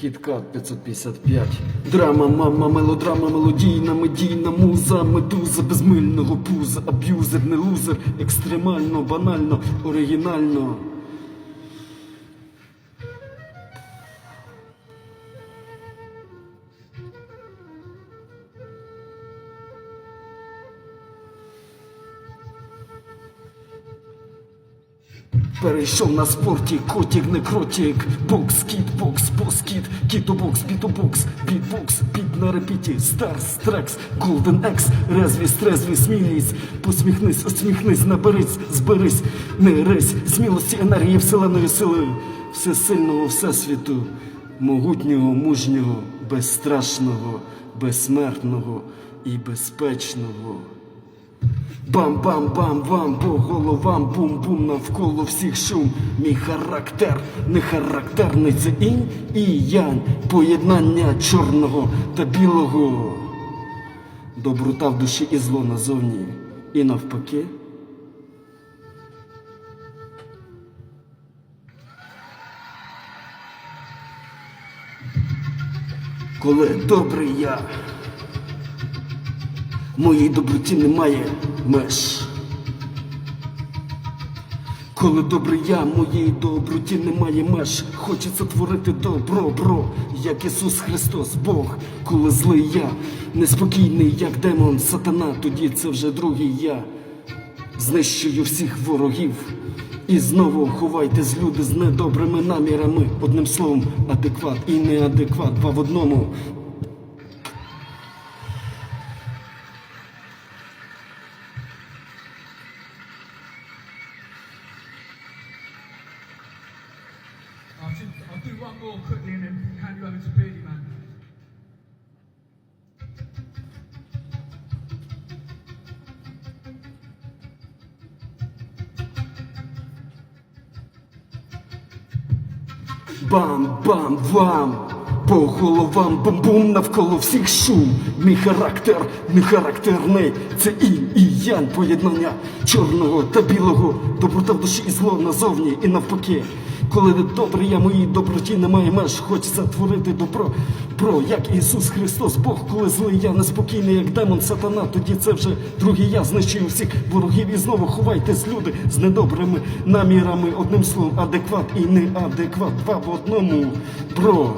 Кіткат 555. Драма, мама, мелодрама, мелодійна, медійна муза, медуза безмильного пуза, аб'юзер, не лузер, екстремально, банально, оригінально. Перейшов на спорті, котік, не кротік, бокс, кіт, бокс, поскіт, кітобокс, бітобокс, бітбокс, біт на репіті, старс, трекс, голден екс, резвість, трезві, смілість, посміхнись, усміхнись, наберись, зберись, не рись, смілості, енергії, вселеної сили, всесильного всесвіту, могутнього, мужнього, безстрашного, безсмертного і безпечного. Бам-бам-бам-бам, по головам, бум-бум, навколо всіх шум. Мій характер не характерний, це інь і янь, поєднання чорного та білого. Доброта в душі і зло назовні, і навпаки. Коли добрий я. Моїй доброті немає меж. Коли добрий я, моїй доброті немає меж. Хочеться творити добро, бро, як Ісус Христос, Бог, коли злий я, неспокійний, як демон, сатана, тоді це вже другий я. Знищую всіх ворогів. І знову ховайтесь, люди з недобрими намірами. Одним словом, адекват і неадекват, два в одному. I'll, I'll do one more quickly and then hand you over to Beardy Man. Bam, bam, bam. По головам бум-бум навколо всіх шум. Мій характер не характерний, це інь і янь поєднання чорного та білого, доброта в душі і зло назовні і навпаки. Коли не добре я моїй доброті немає меж, хочеться творити добро. Бро, як Ісус Христос, Бог, коли злий я неспокійний, як демон сатана, тоді це вже другий я знищую всіх ворогів і знову ховайтесь, люди з недобрими намірами. Одним словом, адекват і неадекват. Два в одному. Бро.